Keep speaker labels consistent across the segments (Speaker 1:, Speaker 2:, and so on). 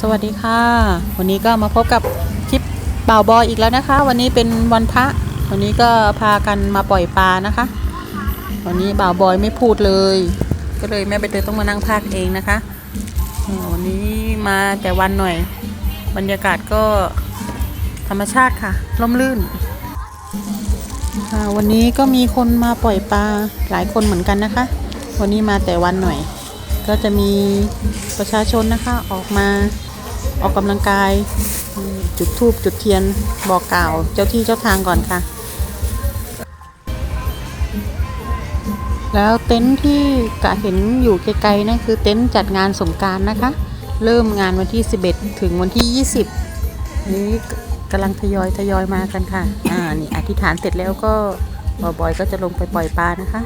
Speaker 1: สวัสดีค่ะ วันนี้ก็มาพบกับคลิปบ่าวบอยอีกแล้วนะคะ วันนี้เป็นวันพระ วันนี้ก็พากันมาปล่อยปลานะคะ วันนี้บ่าวบอยไม่พูดเลย ก็เลยแม่ใบเตยต้องมานั่งพากเองนะคะ วันนี้มาแต่วันหน่อย บรรยากาศก็ธรรมชาติค่ะร่มรื่น วันนี้ก็มีคนมาปล่อยปลาหลายคนเหมือนกันนะคะ วันนี้มาแต่วันหน่อย ก็จะมีประชาชนนะคะออกมาออกกำลังกาย จุดธูปจุดเทียนบอกกล่าวเจ้าที่เจ้าทางก่อนค่ะ แล้วเต็นท์ที่กะเห็นอยู่ไกลๆนั่นคือเต็นท์จัดงานสงการนะคะ เริ่มงานวันที่ 11 ถึงวันที่ 20 นี้กำลังทยอยทยอยมากันค่ะ อ่า นี่อธิษฐานเสร็จแล้วก็บอยๆก็จะลงไปปล่อยปลานะคะ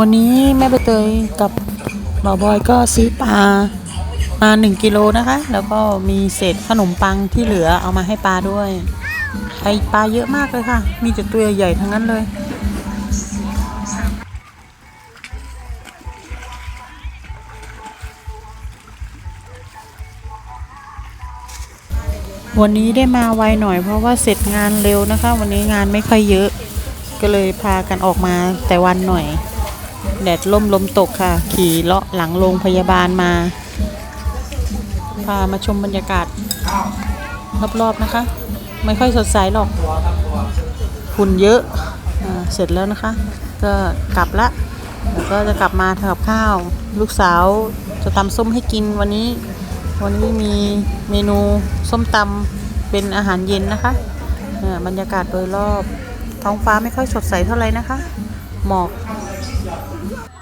Speaker 1: วันนี้แม่ใบเตยกับบ่าวบอยก็ซื้อปลามาหนึ่งกิโลนะคะ แล้วก็มีเศษขนมปังที่เหลือเอามาให้ปลาด้วยไอปลาเยอะมากเลยค่ะ มีแต่ตัวใหญ่ทั้งนั้นเลยวันนี้ได้มาไวหน่อยเพราะว่าเสร็จงานเร็วนะคะ วันนี้งานไม่ค่อยเยอะ ก็เลยพากันออกมาแต่วันหน่อย แดดล่มลมตกค่ะ ขี่เลาะหลังโรงพยาบาลมา พามาชมบรรยากาศ รอบๆนะคะ ไม่ค่อยสดใสหรอกฝุ่นเยอะอาเสร็จแล้วนะคะ ก็กลับละแล้วก็จะกลับมาทำกับข้าว ลูกสาวจะตำส้มให้กินวันนี้ วันนี้มีเมนูส้มตำเป็นอาหารเย็นนะคะบรรยากาศโดยรอบท้องฟ้าไม่ค่อยสดใสเท่าไหร่นะคะ หมอก stop.